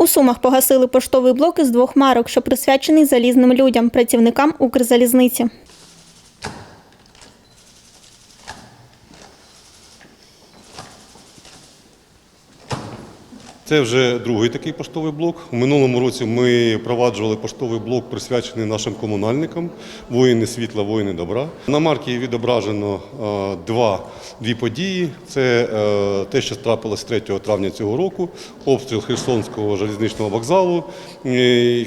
У Сумах погасили поштовий блок із двох марок, що присвячений залізним людям, працівникам Укрзалізниці. Це вже другий такий поштовий блок. У минулому році ми впроваджували поштовий блок, присвячений нашим комунальникам, воїни світла, воїни добра. На марці відображено два, дві події. Це е, те, що трапилось 3 травня цього року, обстріл Херсонського залізничного вокзалу,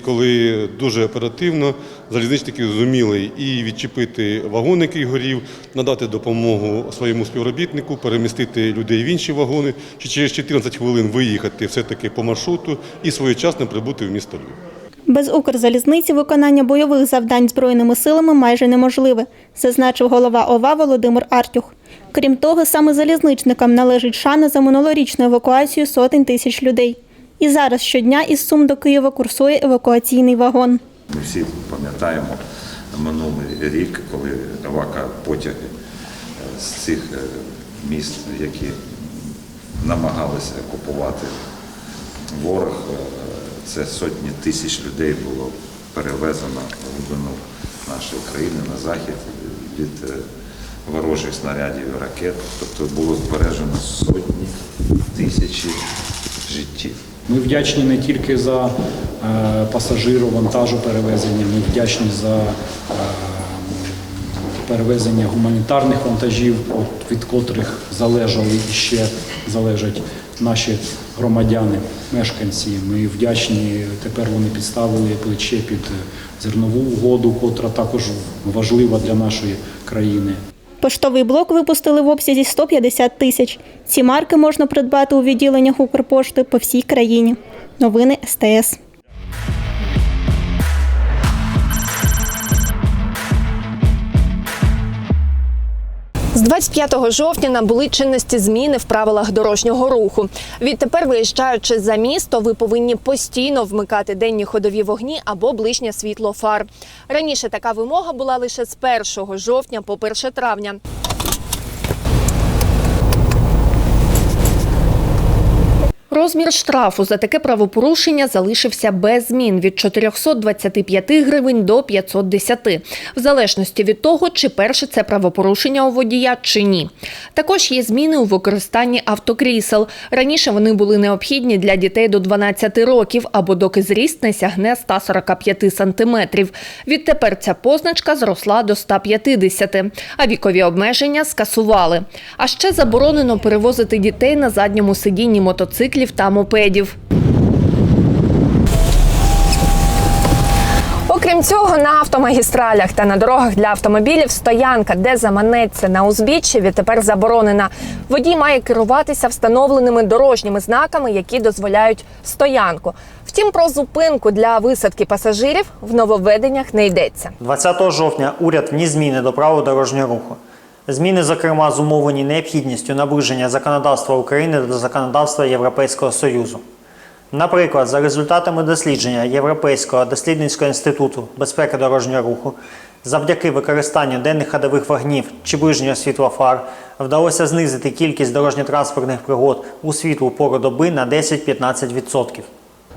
коли дуже оперативно залізничники зуміли і відчепити вагон, який горів, надати допомогу своєму співробітнику, перемістити людей в інші вагони, чи через 14 хвилин виїхати все-таки по маршруту і своєчасно прибути в місто Львів. Без Укрзалізниці виконання бойових завдань збройними силами майже неможливе, зазначив голова ОВА Володимир Артюх. Крім того, саме залізничникам належить шана за минулорічну евакуацію сотень тисяч людей. І зараз щодня із Сум до Києва курсує евакуаційний вагон. Ми всі пам'ятаємо минулий рік, коли евака потяги е, з цих е, міст, які намагалися окупувати ворог, е, це сотні тисяч людей було перевезено в глибину нашої країни на захід від е, ворожих снарядів і ракет. Тобто було збережено сотні тисячі життів. Ми вдячні не тільки за е, пасажиру, вантажу перевезення, ми вдячні за перевезення гуманітарних вантажів, від котрих залежали і ще залежать наші громадяни, мешканці. Ми вдячні. Тепер вони підставили плече під зернову угоду, котра також важлива для нашої країни. Поштовий блок випустили в обсязі 150 тисяч. Ці марки можна придбати у відділеннях Укрпошти по всій країні. Новини СТС. 25 жовтня набули чинності зміни в правилах дорожнього руху. Відтепер, виїжджаючи за місто, ви повинні постійно вмикати денні ходові вогні або ближнє світло фар. Раніше така вимога була лише з 1 жовтня по 1 травня. Розмір штрафу за таке правопорушення залишився без змін від 425 гривень до 510, в залежності від того, чи перше це правопорушення у водія чи ні. Також є зміни у використанні автокрісел. Раніше вони були необхідні для дітей до 12 років або доки зріст не сягне 145 сантиметрів. Відтепер ця позначка зросла до 150, а вікові обмеження скасували. А ще заборонено перевозити дітей на задньому сидінні мотоциклів та мопедів. Окрім цього, на автомагістралях та на дорогах для автомобілів стоянка, де заманеться на узбіччі, відтепер заборонена. Водій має керуватися встановленими дорожніми знаками, які дозволяють стоянку. Втім, про зупинку для висадки пасажирів в нововведеннях не йдеться. 20 жовтня уряд вніс зміни до правил дорожнього руху. Зміни, зокрема, зумовлені необхідністю наближення законодавства України до законодавства Європейського Союзу. Наприклад, за результатами дослідження Європейського дослідницького інституту безпеки дорожнього руху, завдяки використанню денних ходових вогнів чи ближнього світла фар вдалося знизити кількість дорожньо-транспортних пригод у світлу пору доби на 10-15%.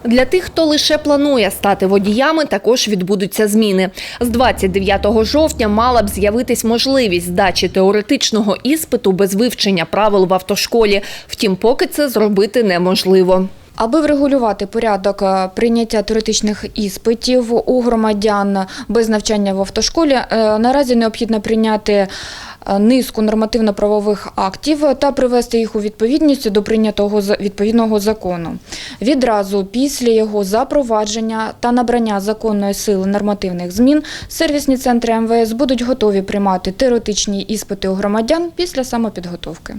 Для тих, хто лише планує стати водіями, також відбудуться зміни. З 29 жовтня мала б з'явитись можливість здачі теоретичного іспиту без вивчення правил в автошколі. Втім, поки це зробити неможливо. Аби врегулювати порядок е, прийняття теоретичних іспитів у громадян без навчання в автошколі, е, наразі необхідно прийняти е, низку нормативно-правових актів та привести їх у відповідність до прийнятого відповідного закону. Відразу після його запровадження та набрання законної сили нормативних змін сервісні центри МВС будуть готові приймати теоретичні іспити у громадян після самопідготовки.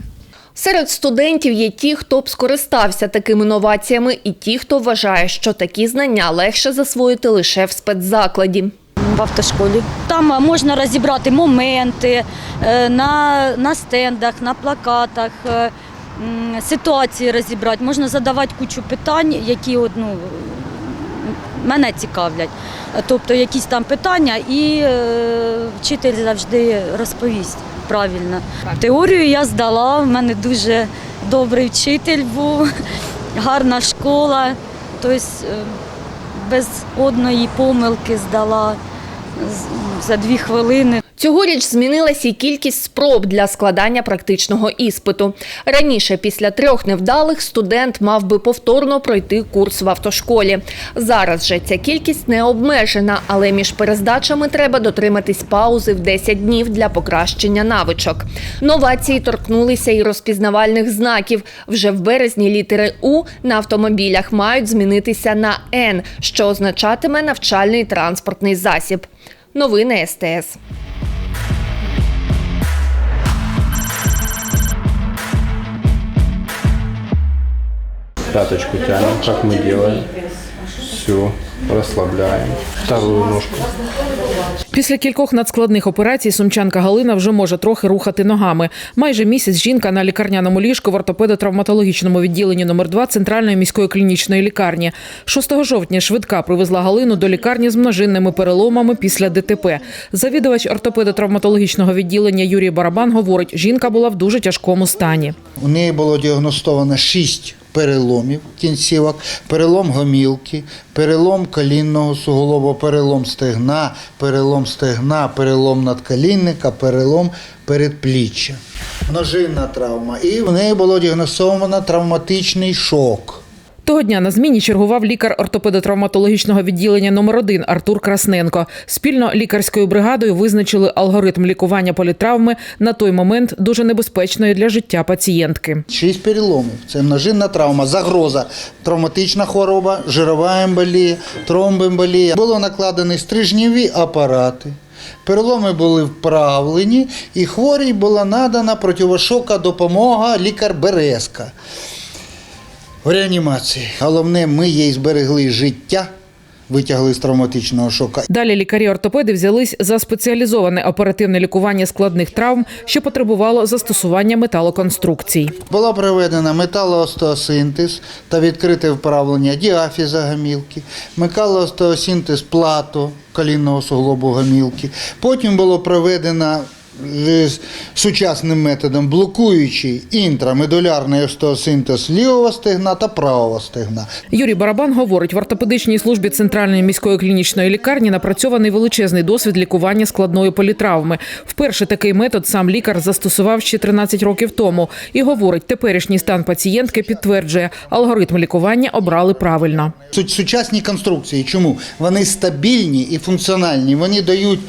Серед студентів є ті, хто б скористався такими новаціями, і ті, хто вважає, що такі знання легше засвоїти лише в спецзакладі. в автошколі. Там можна розібрати моменти е, на, на стендах, на плакатах, е, ситуації розібрати. Можна задавати кучу питань, які ну, мене цікавлять. Тобто якісь там питання, і е, вчитель завжди розповість правильно. Теорію я здала, в мене дуже добрий вчитель був, гарна школа. Тобто е, без одної помилки здала за дві хвилини. Цьогоріч змінилась і кількість спроб для складання практичного іспиту. Раніше, після трьох невдалих, студент мав би повторно пройти курс в автошколі. Зараз же ця кількість не обмежена, але між перездачами треба дотриматись паузи в 10 днів для покращення навичок. Новації торкнулися і розпізнавальних знаків. Вже в березні літери У на автомобілях мають змінитися на Н, що означатиме навчальний транспортний засіб. Новини СТС. Пяточку тянем, как мы делаем. Все, расслабляем. Вторую ножку. Після кількох надскладних операцій сумчанка Галина вже може трохи рухати ногами. Майже місяць жінка на лікарняному ліжку в ортопедо-травматологічному відділенні номер 2 центральної міської клінічної лікарні. 6 жовтня швидка привезла Галину до лікарні з множинними переломами після ДТП. Завідувач ортопедо-травматологічного відділення Юрій Барабан говорить, жінка була в дуже тяжкому стані. У неї було діагностовано 6 переломів кінцівок, перелом гомілки, перелом колінного суглобу, перелом стегна, перелом стегна, перелом надколінника, перелом передпліччя. ножинна травма. І в неї було діагностовано травматичний шок. Того дня на зміні чергував лікар ортопедо-травматологічного відділення номер 1 Артур Красненко. Спільно лікарською бригадою визначили алгоритм лікування політравми на той момент дуже небезпечної для життя пацієнтки. Шість переломів. Це множинна травма, загроза, травматична хвороба, жирова емболія, тромбоемболія. Було накладені стрижневі апарати. Переломи були вправлені, і хворій була надана противошока допомога лікар Березка. В реанімації. Головне, ми їй зберегли життя, витягли з травматичного шока. Далі лікарі-ортопеди взялись за спеціалізоване оперативне лікування складних травм, що потребувало застосування металоконструкцій. Була проведена металоостеосинтез та відкрите вправлення діафіза гамілки, металоостеосинтез плато колінного суглобу гамілки. Потім було проведено сучасним методом блокуючий інтрамедулярний остеосинтез лівого стегна та правого стегна. Юрій Барабан говорить, в ортопедичній службі центральної міської клінічної лікарні напрацьований величезний досвід лікування складної політравми. Вперше такий метод сам лікар застосував ще 13 років тому і говорить, теперішній стан пацієнтки підтверджує, алгоритм лікування обрали правильно. Суть- Сучасні конструкції. Чому? Вони стабільні і функціональні. Вони дають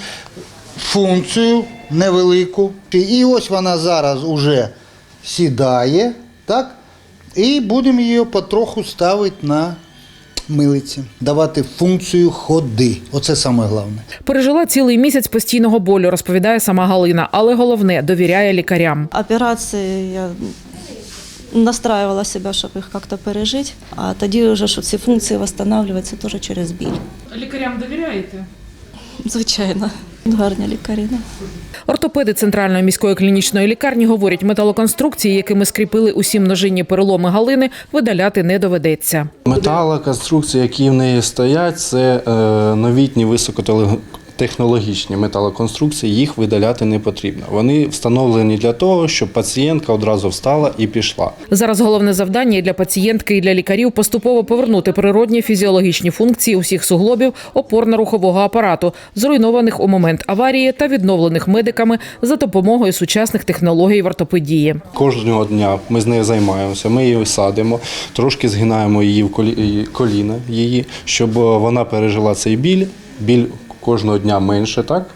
функцію невелику. І ось вона зараз уже сідає, так? І будемо її потроху ставити на милиці, давати функцію ходи. Оце саме головне. Пережила цілий місяць постійного болю, розповідає сама Галина, але головне довіряє лікарям. операції я настраювала себе, щоб їх як-то пережити, а тоді вже, що ці функції відновлюватися теж через біль. Лікарям довіряєте? Звичайно, гарні лікарі. да. Ортопеди центральної міської клінічної лікарні говорять, металоконструкції, якими скріпили усі множинні переломи Галини, видаляти не доведеться. Металоконструкції, які в неї стоять, це новітні новітні високотехнологічні металоконструкції, їх видаляти не потрібно. Вони встановлені для того, щоб пацієнтка одразу встала і пішла. Зараз головне завдання і для пацієнтки, і для лікарів поступово повернути природні фізіологічні функції усіх суглобів опорно-рухового апарату, зруйнованих у момент аварії та відновлених медиками за допомогою сучасних технологій в ортопедії. Кожного дня ми з нею займаємося, ми її садимо, трошки згинаємо її в колі- коліна, її, щоб вона пережила цей біль. Біль кожного дня менше, так?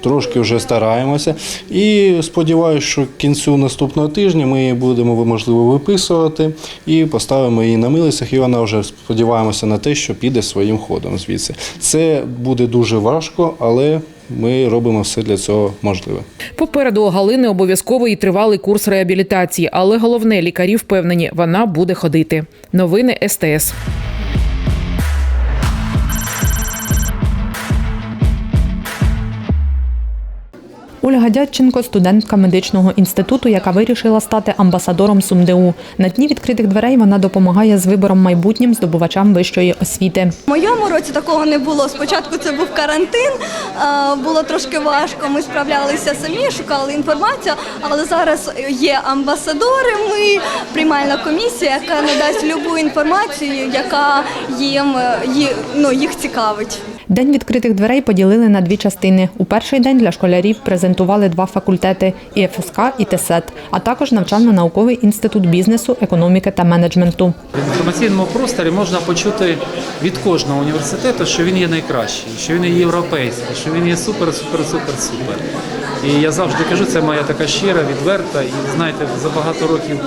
Трошки вже стараємося. І сподіваюся, що кінцю наступного тижня ми її будемо можливо виписувати і поставимо її на милицях, і вона вже сподіваємося на те, що піде своїм ходом звідси. Це буде дуже важко, але ми робимо все для цього можливе. Попереду у Галини обов'язковий і тривалий курс реабілітації, але головне лікарі впевнені, вона буде ходити. Новини СТС. Ольга Дядченко – студентка медичного інституту, яка вирішила стати амбасадором СумДУ. На дні відкритих дверей вона допомагає з вибором майбутнім здобувачам вищої освіти. В моєму році такого не було. Спочатку це був карантин, було трошки важко. Ми справлялися самі, шукали інформацію, але зараз є амбасадори. Ми приймальна комісія, яка надасть любу інформацію, яка їм ну, їх цікавить. День відкритих дверей поділили на дві частини. У перший день для школярів презентували два факультети – і ФСК, і ТЕСЕТ, а також навчально-науковий інститут бізнесу, економіки та менеджменту. В інформаційному просторі можна почути від кожного університету, що він є найкращий, що він є європейський, що він є супер, супер, супер, супер. І я завжди кажу, це моя така щира, відверта, і знаєте, за багато років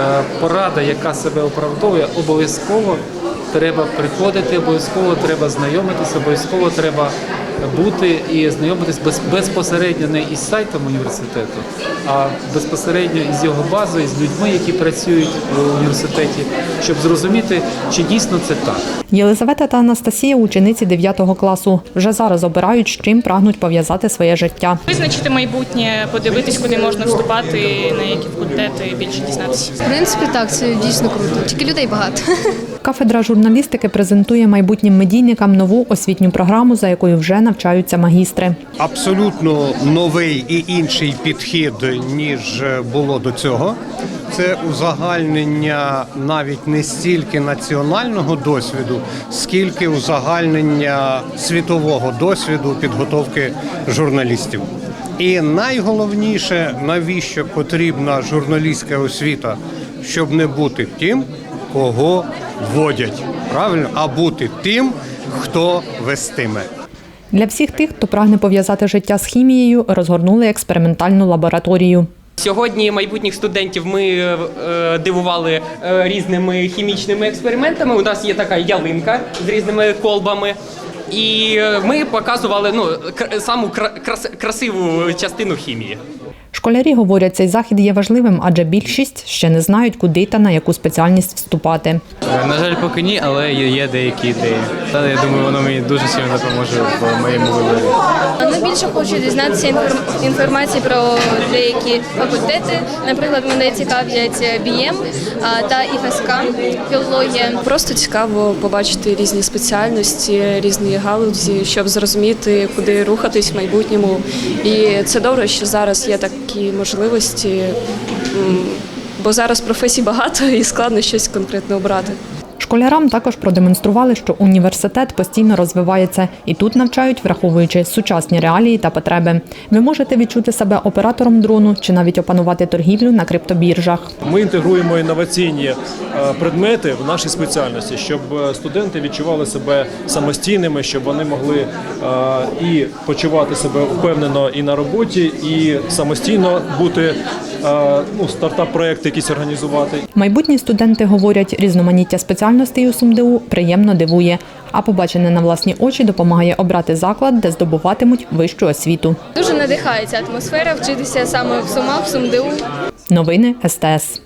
е, порада, яка себе оправдовує, обов'язково треба приходити, обов'язково треба знайомитися, обов'язково треба бути і знайомитись без, безпосередньо не із сайтом університету, а безпосередньо із його базою, з людьми, які працюють в університеті, щоб зрозуміти, чи дійсно це так. Єлизавета та Анастасія – учениці 9 класу. Вже зараз обирають, з чим прагнуть пов'язати своє життя. Визначити майбутнє, подивитись, куди можна вступати, на які факультети, більше дізнатися. В принципі, так, це дійсно круто. Тільки людей багато. Кафедра журналістики презентує майбутнім медійникам нову освітню програму, за якою вже навчаються магістри. абсолютно новий і інший підхід, ніж було до цього. Це узагальнення навіть не стільки національного досвіду, скільки узагальнення світового досвіду підготовки журналістів. І найголовніше, навіщо потрібна журналістська освіта, щоб не бути тим, кого водять, правильно, а бути тим, хто вестиме. Для всіх тих, хто прагне пов'язати життя з хімією, розгорнули експериментальну лабораторію. Сьогодні майбутніх студентів ми е, дивували е, різними хімічними експериментами. У нас є така ялинка з різними колбами. І е, ми показували ну, саму кра- красиву частину хімії. Школярі говорять, цей захід є важливим, адже більшість ще не знають, куди та на яку спеціальність вступати. На жаль, поки ні, але є деякі ідеї. Та я думаю, воно мені дуже сильно допоможе в моєму виборі. Найбільше хочу дізнатися інформ- інформації про деякі факультети. Наприклад, мене цікавлять БІєм та ІФСК, філологія. Просто цікаво побачити різні спеціальності, різні галузі, щоб зрозуміти, куди рухатись в майбутньому. І це добре, що зараз є такі можливості, бо зараз професій багато і складно щось конкретно обрати. Школярам також продемонстрували, що університет постійно розвивається і тут навчають, враховуючи сучасні реалії та потреби. Ви можете відчути себе оператором дрону чи навіть опанувати торгівлю на криптобіржах. Ми інтегруємо інноваційні е, предмети в нашій спеціальності, щоб е, студенти відчували себе самостійними, щоб вони могли е, і почувати себе впевнено і на роботі, і самостійно бути ну, стартап-проекти якісь організувати. Майбутні студенти говорять, різноманіття спеціальностей у СумДУ приємно дивує, а побачене на власні очі допомагає обрати заклад, де здобуватимуть вищу освіту. Дуже надихається атмосфера вчитися саме в Сумах, в СумДУ. Новини СТС.